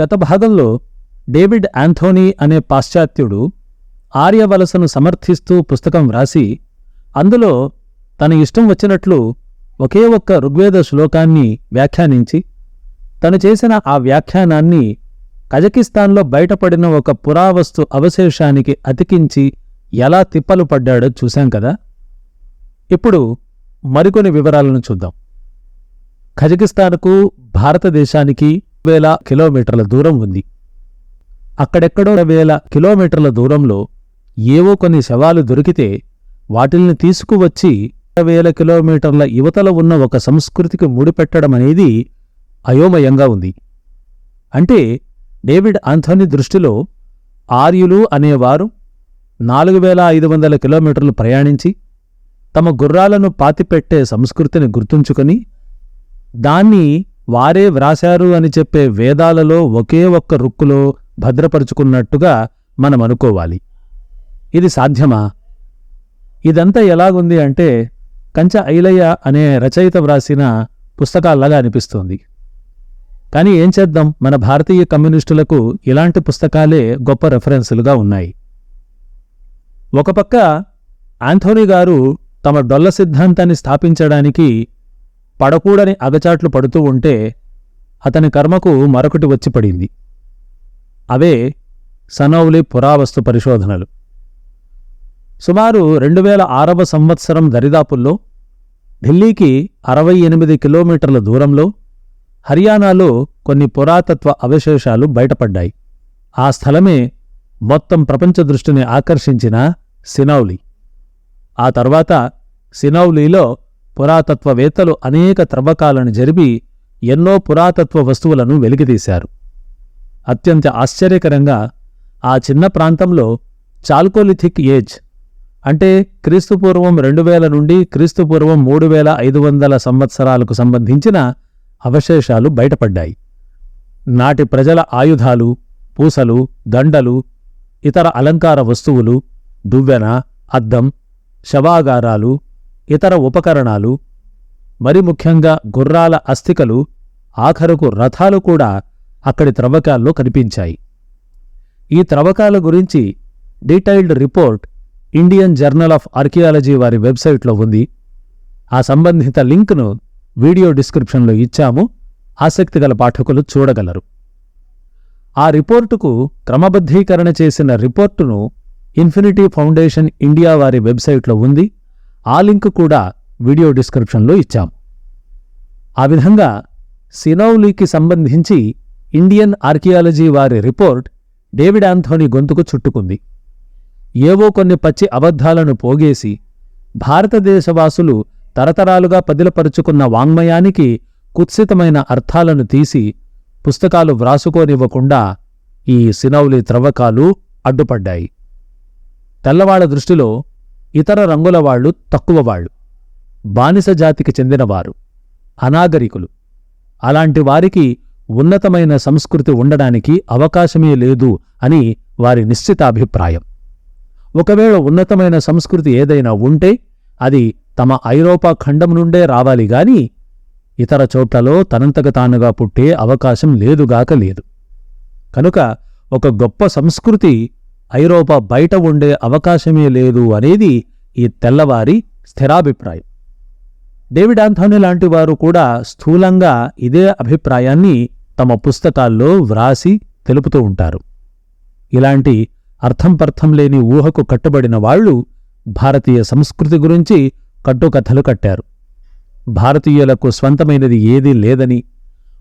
గత భాగంలో David Anthony అనే పాశ్చాత్యుడు ఆర్యవలసను సమర్థిస్తూ పుస్తకం వ్రాసి అందులో తన ఇష్టం వచ్చినట్లు ఒకే ఒక్క ఋగ్వేద శ్లోకాన్ని వ్యాఖ్యానించి తను చేసిన ఆ వ్యాఖ్యానాన్ని కజకిస్తాన్లో బయటపడిన ఒక పురావస్తు అవశేషానికి అతికించి ఎలా తిప్పలు పడ్డాడో చూశాం కదా? ఇప్పుడు మరికొన్ని వివరాలను చూద్దాం. కజకిస్తాన్కు భారతదేశానికి వేల కిలోమీటర్ల దూరం ఉంది. అక్కడెక్కడో వేల కిలోమీటర్ల దూరంలో ఏవో కొన్ని శవాలు దొరికితే వాటిల్ని తీసుకువచ్చి వేల కిలోమీటర్ల యువతల ఉన్న ఒక సంస్కృతికి ముడిపెట్టడం అనేది అయోమయంగా ఉంది. అంటే డేవిడ్ ఆంథోనీ దృష్టిలో ఆర్యులు అనేవారు నాలుగు వేల ఐదు వందల కిలోమీటర్లు ప్రయాణించి తమ గుర్రాలను పాతిపెట్టే సంస్కృతిని గుర్తుంచుకొని దాన్ని వారే వ్రాశారు అని చెప్పే వేదాలలో ఒకే ఒక్క రుక్కులో భద్రపరుచుకున్నట్టుగా మనం అనుకోవాలి ఇది సాధ్యమా? ఇదంతా ఎలాగుంది అంటే కంచ ఐలయ్య అనే రచయిత వ్రాసిన పుస్తకాల్లాగా అనిపిస్తోంది. కానీ ఏం చేద్దాం? మన భారతీయ కమ్యూనిస్టులకు ఇలాంటి పుస్తకాలే గొప్ప రెఫరెన్సులుగా ఉన్నాయి. ఒకపక్క ఆంథోనీ గారు తమ డొల్ల సిద్ధాంతాన్ని స్థాపించడానికి పడకూడని అగచాట్లు పడుతూ ఉంటే అతని కర్మకు మరొకటి వచ్చి పడింది. అవే సనౌలి పురావస్తు పరిశోధనలు. సుమారు రెండు వేల ఆరవ సంవత్సరం దరిదాపుల్లో ఢిల్లీకి అరవై ఎనిమిది కిలోమీటర్ల దూరంలో హర్యానాలో కొన్ని పురాతత్వ అవశేషాలు బయటపడ్డాయి. ఆ స్థలమే మొత్తం ప్రపంచ దృష్టిని ఆకర్షించిన సినౌలి. ఆ తర్వాత సినౌలీలో పురాతత్వవేత్తలు అనేక త్రవ్వకాలను జరిపి ఎన్నో పురాతత్వ వస్తువులను వెలికితీశారు. అత్యంత ఆశ్చర్యకరంగా ఆ చిన్న ప్రాంతంలో చాల్కోలిథిక్ ఏజ్ అంటే క్రీస్తుపూర్వం రెండు వేల నుండి క్రీస్తుపూర్వం మూడు వేల ఐదు వందల సంవత్సరాలకు సంబంధించిన అవశేషాలు బయటపడ్డాయి. నాటి ప్రజల ఆయుధాలు పూసలు దండలు ఇతర అలంకార వస్తువులు దువ్వెన అద్దం శవాగారాలు ఇతర ఉపకరణాలు మరి ముఖ్యంగా గుర్రాల అస్థికలు ఆఖరుకు రథాలు కూడా అక్కడి త్రవ్వకాల్లో కనిపించాయి. ఈ త్రవ్వకాల గురించి detailed report Indian journal of archaeology వారి వెబ్సైట్లో ఉంది. ఆ సంబంధిత లింక్ను వీడియో డిస్క్రిప్షన్లో ఇచ్చాము. ఆసక్తిగల పాఠకులు చూడగలరు. ఆ రిపోర్టుకు క్రమబద్ధీకరణ చేసిన రిపోర్టును ఇన్ఫినిటీ ఫౌండేషన్ ఇండియా వారి వెబ్సైట్లో ఉంది. ఆ లింక్ కూడా వీడియో డిస్క్రిప్షన్లో ఇచ్చాం. ఆ విధంగా సినౌలీకి సంబంధించి ఇండియన్ ఆర్కియాలజీ వారి రిపోర్ట్ డేవిడ్ ఆంథోనీ గొంతుకు చుట్టుకుంది. ఏవో కొన్ని పచ్చి అబద్ధాలను పోగేసి భారతదేశవాసులు తరతరాలుగా పదిలపరుచుకున్న వాంగ్మయానికి కుత్సితమైన అర్థాలను తీసి పుస్తకాలు వ్రాసుకోనివ్వకుండా ఈ సినౌలి త్రవ్వకాలు అడ్డుపడ్డాయి. తెల్లవాళ్ళ దృష్టిలో ఇతర రంగులవాళ్ళు తక్కువవాళ్ళు బానిస జాతికి చెందినవారు అనాగరికులు. అలాంటి వారికి ఉన్నతమైన సంస్కృతి ఉండడానికి అవకాశమే లేదు అని వారి నిశ్చిత అభిప్రాయం. ఒకవేళ ఉన్నతమైన సంస్కృతి ఏదైనా ఉంటే అది తమ ఐరోపా ఖండం నుండే రావాలి గాని ఇతర చోట్లలో తనంతకు తానుగా పుట్టే అవకాశం లేదుగాక లేదు. కనుక ఒక గొప్ప సంస్కృతి ఐరోపా బయట ఉండే అవకాశమే లేదు అనేది ఈ తెల్లవారి స్థిరాభిప్రాయం. డేవిడ్ ఆంథోనీ లాంటి వారు కూడా స్థూలంగా ఇదే అభిప్రాయాన్ని తమ పుస్తకాల్లో వ్రాసి తెలుపుతూ ఉంటారు. ఇలాంటి అర్థంపర్థం లేని ఊహకు కట్టుబడిన వాళ్ళు భారతీయ సంస్కృతి గురించి కట్టుకథలు కట్టారు. భారతీయులకు స్వంతమైనది ఏదీ లేదని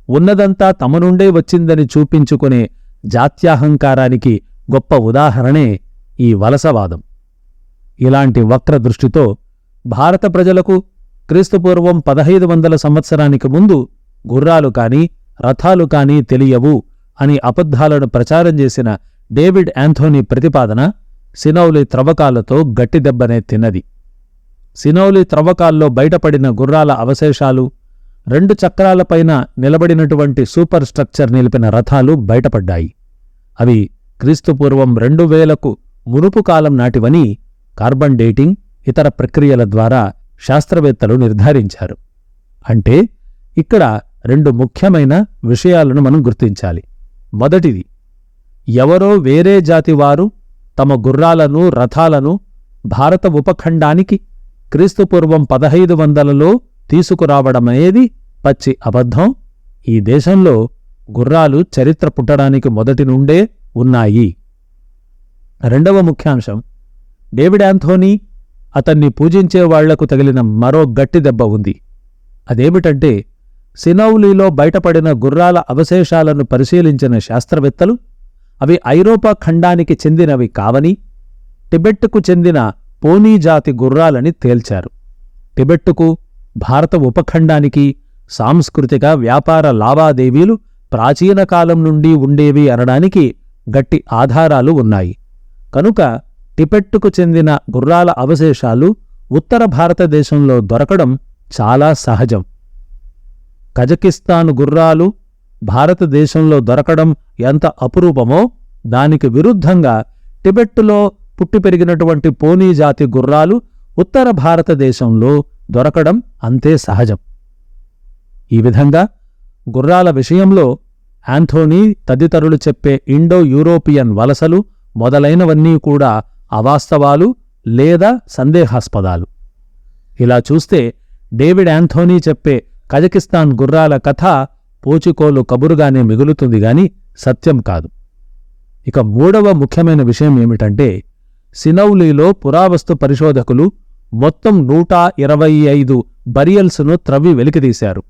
ఉన్నదంతా తమ నుండే వచ్చిందని చూపించుకునే జాత్యాహంకారానికి గొప్ప ఉదాహరణే ఈ వలసవాదం. ఇలాంటి వక్ర దృష్టితో భారత ప్రజలకు క్రీస్తుపూర్వం పదహైదు వందల సంవత్సరానికి ముందు గుర్రాలు కాని రథాలు కాని తెలియవు అని అబద్ధాలను ప్రచారం చేసిన డేవిడ్ యాంథోనీ ప్రతిపాదన సినౌలి త్రవ్వకాలతో గట్టిదెబ్బనే తిన్నది. సినౌలి త్రవ్వకాల్లో బయటపడిన గుర్రాల అవశేషాలు రెండు చక్రాలపైన నిలబడినటువంటి సూపర్ స్ట్రక్చర్ నిలిపిన రథాలు బయటపడ్డాయి. అవి క్రీస్తుపూర్వం రెండు వేలకు మునుపు కాలం నాటివని కార్బన్ డేటింగ్ ఇతర ప్రక్రియల ద్వారా శాస్త్రవేత్తలు నిర్ధారించారు. అంటే ఇక్కడ రెండు ముఖ్యమైన విషయాలను మనం గుర్తించాలి. మొదటిది ఎవరో వేరే జాతివారు తమ గుర్రాలను రథాలను భారత ఉపఖండానికి క్రీస్తుపూర్వం పదహైదు వందలలో తీసుకురావడమనేది పచ్చి అబద్ధం. ఈ దేశంలో గుర్రాలు చరిత్ర పుట్టడానికి మొదటి నుండే ఉన్నాయి. రెండవ ముఖ్యాంశం డేవిడ్ యాంథోనీ అతన్ని పూజించే వాళ్ళకు తగిలిన మరో గట్టి దెబ్బ ఉంది. అదేమిటంటే సినౌలీలో బయటపడిన గుర్రాల అవశేషాలను పరిశీలించిన శాస్త్రవేత్తలు అవి ఐరోపా ఖండానికి చెందినవి కావని టిబెట్టుకు చెందిన పోనీ జాతి గుర్రాలని తేల్చారు. టిబెట్టుకు భారత ఉపఖండానికి సాంస్కృతిక వ్యాపార లావాదేవీలు ప్రాచీన కాలం నుండి ఉండేవి అనడానికి గట్టి ఆధారాలు ఉన్నాయి. కనుక టిపెట్టుకు చెందిన గుర్రాల అవశేషాలు ఉత్తర భారతదేశంలో దొరకడం చాలా సహజం. కజకిస్తాను గుర్రాలు భారతదేశంలో దొరకడం ఎంత అపురూపమో దానికి విరుద్ధంగా టిబెట్టులో పుట్టి పెరిగినటువంటి పోనీ జాతి గుర్రాలు ఉత్తర భారతదేశంలో దొరకడం అంతే సహజం. ఈ విధంగా గుర్రాల విషయంలో ఆంథోనీ తదితరులు చెప్పే ఇండో యూరోపియన్ వలసలు మొదలైనవన్నీ కూడా అవాస్తవాలు లేదా సందేహాస్పదాలు. ఇలా చూస్తే డేవిడ్ యాంథోనీ చెప్పే కజకిస్తాన్ గుర్రాల కథ పోచుకోలు కబురుగానే మిగులుతుంది గాని సత్యం కాదు. ఇక మూడవ ముఖ్యమైన విషయం ఏమిటంటే సినౌలీలో పురావస్తు పరిశోధకులు మొత్తం నూట ఇరవై ఐదు బరియల్స్ను త్రవ్వి వెలికితీశారు.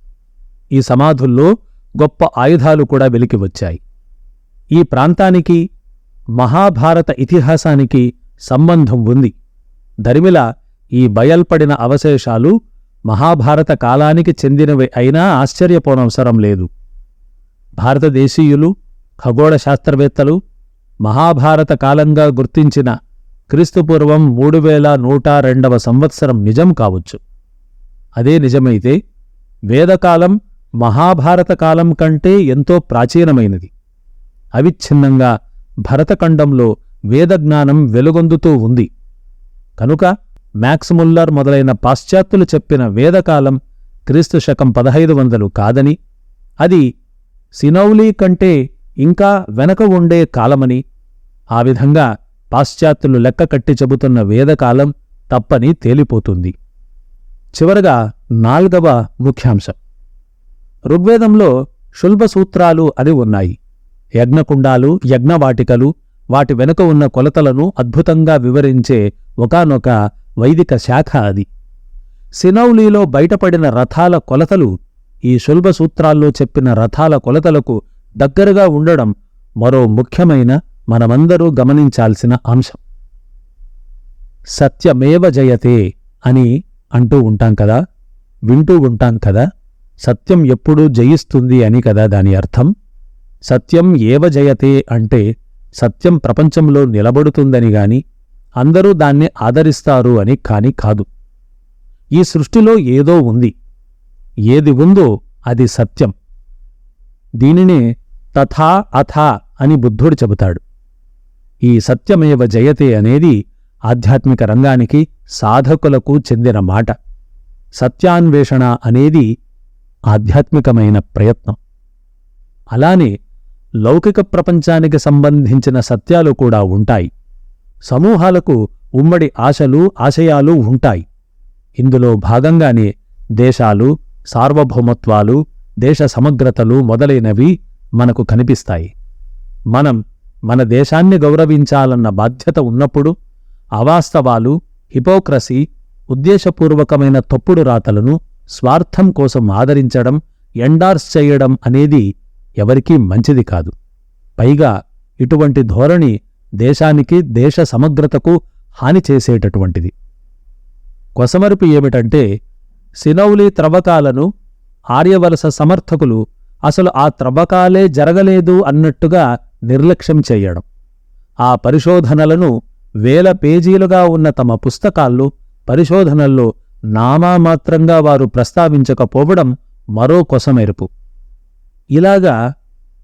ఈ సమాధుల్లో గొప్ప ఆయుధాలు కూడా వెలికి వచ్చాయి. ఈ ప్రాంతానికి మహాభారత ఇతిహాసానికి సంబంధం ఉంది. దరిమిల ఈ బయల్పడిన అవశేషాలు మహాభారత కాలానికి చెందినవి అయినా ఆశ్చర్యపోనవసరం లేదు. భారతదేశీయులు ఖగోళ శాస్త్రవేత్తలు మహాభారత కాలంగా గుర్తించిన క్రీస్తుపూర్వం మూడు వేల నూట రెండవ సంవత్సరం నిజం కావచ్చు. అదే నిజమైతే వేదకాలం మహాభారత కాలం కంటే ఎంతో ప్రాచీనమైనది. అవిచ్ఛిన్నంగా భరతఖండంలో వేదజ్ఞానం వెలుగొందుతూ ఉంది. కనుక మ్యాక్స్ముల్లర్ మొదలైన పాశ్చాత్యులు చెప్పిన వేదకాలం క్రీస్తు శకం పదహైదు వందలు కాదని అది సినౌలీ కంటే ఇంకా వెనక ఉండే కాలమని ఆ విధంగా పాశ్చాత్యులు లెక్క కట్టి చెబుతున్న వేదకాలం తప్పని తేలిపోతుంది. చివరగా నాల్గవ ముఖ్యాంశం. ఋగ్వేదంలో శుల్బసూత్రాలు అని ఉన్నాయి. యజ్ఞకుండాలు యజ్ఞవాటికలు వాటి వెనుక ఉన్న కొలతలను అద్భుతంగా వివరించే ఒకానొక వైదిక శాఖ అది. సినౌలీలో బయటపడిన రథాల కొలతలు ఈ శుల్బసూత్రాల్లో చెప్పిన రథాల కొలతలకు దగ్గరగా ఉండడం మరో ముఖ్యమైన మనమందరూ గమనించాల్సిన అంశం. సత్యమేవ జయతే అని అంటూ ఉంటాం కదా? వింటూ ఉంటాం కదా? సత్యం ఎప్పుడూ జయిస్తుంది అని కదా దాని అర్థం? సత్యం ఏవ జయతే అంటే సత్యం ప్రపంచంలో నిలబడుతుందని గాని అందరూ దాన్ని ఆదరిస్తారు అని కాని కాదు. ఈ సృష్టిలో ఏదో ఉంది. ఏది ఉందో అది సత్యం. దీనినే తథా అథా అని బుద్ధుడు చెబుతాడు. ఈ సత్యమేవ జయతే అనేది ఆధ్యాత్మిక రంగానికి సాధకులకు చెందిన మాట. సత్యాన్వేషణ అనేది ఆధ్యాత్మికమైన ప్రయత్నం. అలానే లౌకిక ప్రపంచానికి సంబంధించిన సత్యాలు కూడా ఉంటాయి. సమూహాలకు ఉమ్మడి ఆశలు ఆశయాలు ఉంటాయి. ఇందులో భాగంగానే దేశాలు సార్వభౌమత్వాలు దేశ సమగ్రతలు మొదలైనవి మనకు కనిపిస్తాయి. మనం మన దేశాన్ని గౌరవించాలన్న బాధ్యత ఉన్నప్పుడు అవాస్తవాలు హిపోక్రసీ ఉద్దేశపూర్వకమైన తప్పుడు రాతలను స్వార్థం కోసం ఆదరించడం ఎండార్స్ చేయడం అనేది ఎవరికీ మంచిది కాదు. పైగా ఇటువంటి ధోరణి దేశానికి దేశ సమగ్రతకు హాని చేసేటటువంటిది. కొసమరుపు ఏమిటంటే సినౌలి త్రవ్వకాలను ఆర్యవలస సమర్థకులు అసలు ఆ త్రవ్వకాలే జరగలేదు అన్నట్టుగా నిర్లక్ష్యం చేయడం. ఆ పరిశోధనలను వేల పేజీలుగా ఉన్న తమ పుస్తకాల్లో పరిశోధనల్లో నామామాత్రంగా వారు ప్రస్తావించకపోవడం మరో కొసమెరుపు. ఇలాగా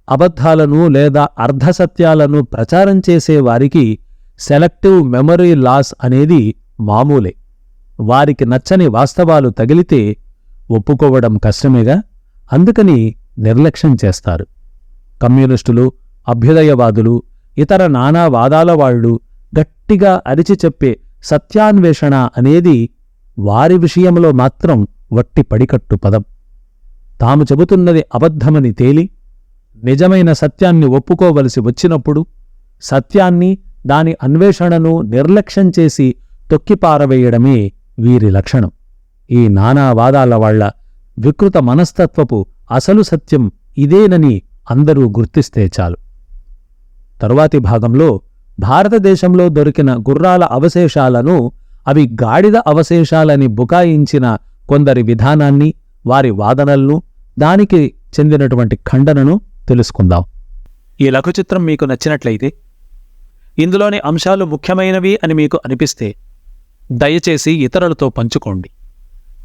అబద్ధాలను లేదా అర్ధసత్యాలను ప్రచారం చేసే వారికి సెలెక్టివ్ మెమరీ లాస్ అనేది మామూలే. వారికి నచ్చని వాస్తవాలు తగిలితే ఒప్పుకోవడం కష్టమేగా అందుకని నిర్లక్ష్యం చేస్తారు. కమ్యూనిస్టులు అభ్యుదయవాదులు ఇతర నానా వాదాల వాళ్ళు గట్టిగా అరిచి చెప్పే సత్యాన్వేషణ అనేది వారి విషయంలో మాత్రం వట్టి పడికట్టు పదం. తాము చెబుతున్నది అబద్ధమని తేలి నిజమైన సత్యాన్ని ఒప్పుకోవలసి వచ్చినప్పుడు సత్యాన్ని దాని అన్వేషణను నిర్లక్ష్యం చేసి తొక్కిపారవేయడమే వీరి లక్షణం. ఈ నానావాదాల వాళ్ళ వికృత మనస్తత్వపు అసలు సత్యం ఇదేనని అందరూ గుర్తిస్తే చాలు. తరువాతి భాగంలో భారతదేశంలో దొరికిన గుర్రాల అవశేషాలను అవి గాడిద అవశేషాలని బుకాయించిన కొందరి విధానాన్ని వారి వాదనలను దానికి చెందినటువంటి ఖండనను తెలుసుకుందాం. ఈ లఘుచిత్రం మీకు నచ్చినట్లయితే ఇందులోని అంశాలు ముఖ్యమైనవి అని మీకు అనిపిస్తే దయచేసి ఇతరులతో పంచుకోండి.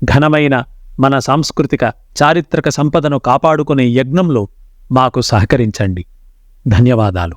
ఘనమైన మన సాంస్కృతిక చారిత్రక సంపదను కాపాడుకునే యజ్ఞంలో మాకు సహకరించండి. ధన్యవాదాలు.